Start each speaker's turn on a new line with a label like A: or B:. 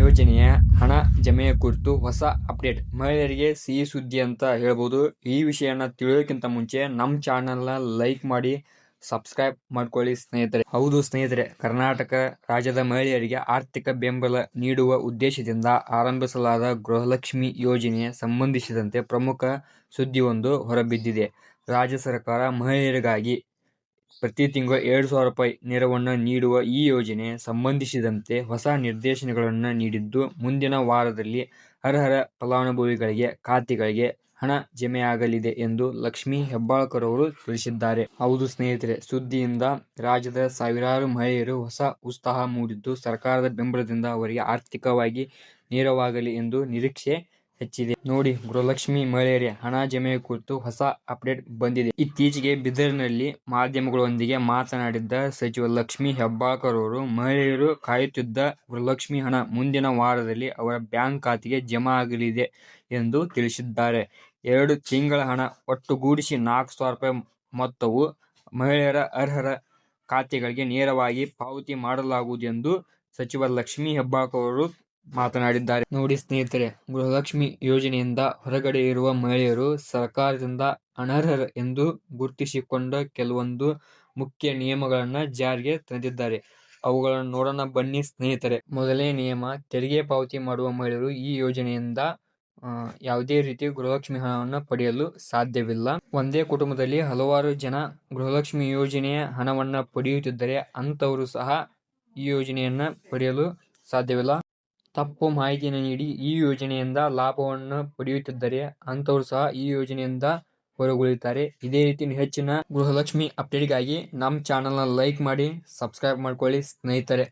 A: ಯೋಜನೆಯ ಹಣ ಜಮೆಯ ಕುರಿತು ಹೊಸ ಅಪ್ಡೇಟ್. ಮಹಿಳೆಯರಿಗೆ ಸಿಹಿ ಸುದ್ದಿ ಅಂತ ಹೇಳ್ಬೋದು. ಈ ವಿಷಯನ ತಿಳಿಯೋಕ್ಕಿಂತ ಮುಂಚೆ ನಮ್ಮ ಚಾನಲ್ನ ಲೈಕ್ ಮಾಡಿ, ಸಬ್ಸ್ಕ್ರೈಬ್ ಮಾಡ್ಕೊಳ್ಳಿ ಸ್ನೇಹಿತರೆ. ಹೌದು ಸ್ನೇಹಿತರೆ, ಕರ್ನಾಟಕ ರಾಜ್ಯದ ಮಹಿಳೆಯರಿಗೆ ಆರ್ಥಿಕ ಬೆಂಬಲ ನೀಡುವ ಉದ್ದೇಶದಿಂದ ಆರಂಭಿಸಲಾದ ಗೃಹಲಕ್ಷ್ಮಿ ಯೋಜನೆಗೆ ಸಂಬಂಧಿಸಿದಂತೆ ಪ್ರಮುಖ ಸುದ್ದಿಯೊಂದು ಹೊರಬಿದ್ದಿದೆ. ರಾಜ್ಯ ಸರ್ಕಾರ ಮಹಿಳೆಯರಿಗಾಗಿ ಪ್ರತಿ ತಿಂಗಳು ಎರಡು ಸಾವಿರ ರೂಪಾಯಿ ನೆರವನ್ನು ನೀಡುವ ಈ ಯೋಜನೆ ಸಂಬಂಧಿಸಿದಂತೆ ಹೊಸ ನಿರ್ದೇಶನಗಳನ್ನು ನೀಡಿದ್ದು, ಮುಂದಿನ ವಾರದಲ್ಲಿ ಅರ್ಹರ ಫಲಾನುಭವಿಗಳಿಗೆ, ಖಾತೆಗಳಿಗೆ ಹಣ ಜಮೆಯಾಗಲಿದೆ ಎಂದು ಲಕ್ಷ್ಮೀ ಹೆಬ್ಬಾಳ್ಕರ್ ಅವರು ತಿಳಿಸಿದ್ದಾರೆ. ಹೌದು ಸ್ನೇಹಿತರೆ, ಸುದ್ದಿಯಿಂದ ರಾಜ್ಯದ ಸಾವಿರಾರು ಮಹಿಳೆಯರು ಹೊಸ ಉತ್ಸಾಹ ಮೂಡಿದ್ದು, ಸರ್ಕಾರದ ಬೆಂಬಲದಿಂದ ಅವರಿಗೆ ಆರ್ಥಿಕವಾಗಿ ನೆರವಾಗಲಿ ಎಂದು ನಿರೀಕ್ಷೆ ಹೆಚ್ಚಿದೆ. ನೋಡಿ, ಗೃಹಲಕ್ಷ್ಮಿ ಮಹಿಳೆಯರಿಗೆ ಹಣ ಜಮೆ ಕುರಿತು ಹೊಸ ಅಪ್ಡೇಟ್ ಬಂದಿದೆ. ಇತ್ತೀಚೆಗೆ ಬಿದರ್ನಲ್ಲಿ ಮಾಧ್ಯಮಗಳೊಂದಿಗೆ ಮಾತನಾಡಿದ್ದ ಸಚಿವ ಲಕ್ಷ್ಮಿ ಹೆಬ್ಬಾಳ್ಕರ್ ಅವರು, ಮಹಿಳೆಯರು ಕಾಯುತ್ತಿದ್ದ ಗೃಹಲಕ್ಷ್ಮಿ ಹಣ ಮುಂದಿನ ವಾರದಲ್ಲಿ ಅವರ ಬ್ಯಾಂಕ್ ಖಾತೆಗೆ ಜಮಾ ಆಗಲಿದೆ ಎಂದು ತಿಳಿಸಿದ್ದಾರೆ. ಎರಡು ತಿಂಗಳ ಹಣ ಒಟ್ಟುಗೂಡಿಸಿ ನಾಲ್ಕು ಸಾವಿರ ರೂಪಾಯಿ ಮೊತ್ತವು ಮಹಿಳೆಯರ ಅರ್ಹರ ಖಾತೆಗಳಿಗೆ ನೇರವಾಗಿ ಪಾವತಿ ಮಾಡಲಾಗುವುದು ಎಂದು ಸಚಿವ ಲಕ್ಷ್ಮೀ ಹೆಬ್ಬಾಳ್ಕರ್ ಅವರು ಮಾತನಾಡಿದ್ದಾರೆ. ನೋಡಿ ಸ್ನೇಹಿತರೆ, ಗೃಹಲಕ್ಷ್ಮಿ ಯೋಜನೆಯಿಂದ ಹೊರಗಡೆ ಇರುವ ಮಹಿಳೆಯರು ಸರ್ಕಾರದಿಂದ ಅನರ್ಹರು ಎಂದು ಗುರುತಿಸಿಕೊಂಡ ಕೆಲವೊಂದು ಮುಖ್ಯ ನಿಯಮಗಳನ್ನ ಜಾರಿಗೆ ತಂದಿದ್ದಾರೆ. ಅವುಗಳನ್ನು ನೋಡೋಣ ಬನ್ನಿ ಸ್ನೇಹಿತರೆ. ಮೊದಲನೇ ನಿಯಮ, ತೆರಿಗೆ ಪಾವತಿ ಮಾಡುವ ಮಹಿಳೆಯರು ಈ ಯೋಜನೆಯಿಂದ ಯಾವುದೇ ರೀತಿ ಗೃಹಲಕ್ಷ್ಮಿ ಹಣವನ್ನು ಪಡೆಯಲು ಸಾಧ್ಯವಿಲ್ಲ. ಒಂದೇ ಕುಟುಂಬದಲ್ಲಿ ಹಲವಾರು ಜನ ಗೃಹಲಕ್ಷ್ಮಿ ಯೋಜನೆಯ ಹಣವನ್ನು ಪಡೆಯುತ್ತಿದ್ದರೆ ಅಂಥವರು ಸಹ ಈ ಯೋಜನೆಯನ್ನು ಪಡೆಯಲು ಸಾಧ್ಯವಿಲ್ಲ. ತಪ್ಪು ಮಾಹಿತಿಯನ್ನು ನೀಡಿ ಈ ಯೋಜನೆಯಿಂದ ಲಾಭವನ್ನು ಪಡೆಯುತ್ತಿದ್ದರೆ ಅಂಥವರು ಸಹ ಈ ಯೋಜನೆಯಿಂದ ಹೊರಗುಳಿತಾರೆ ಇದೇ ರೀತಿ ಹೆಚ್ಚಿನ ಗೃಹಲಕ್ಷ್ಮಿ ಅಪ್ಡೇಟ್ಗಾಗಿ ನಮ್ಮ ಚಾನಲ್ನ ಲೈಕ್ ಮಾಡಿ, ಸಬ್ಸ್ಕ್ರೈಬ್ ಮಾಡ್ಕೊಳ್ಳಿ ಸ್ನೇಹಿತರೆ.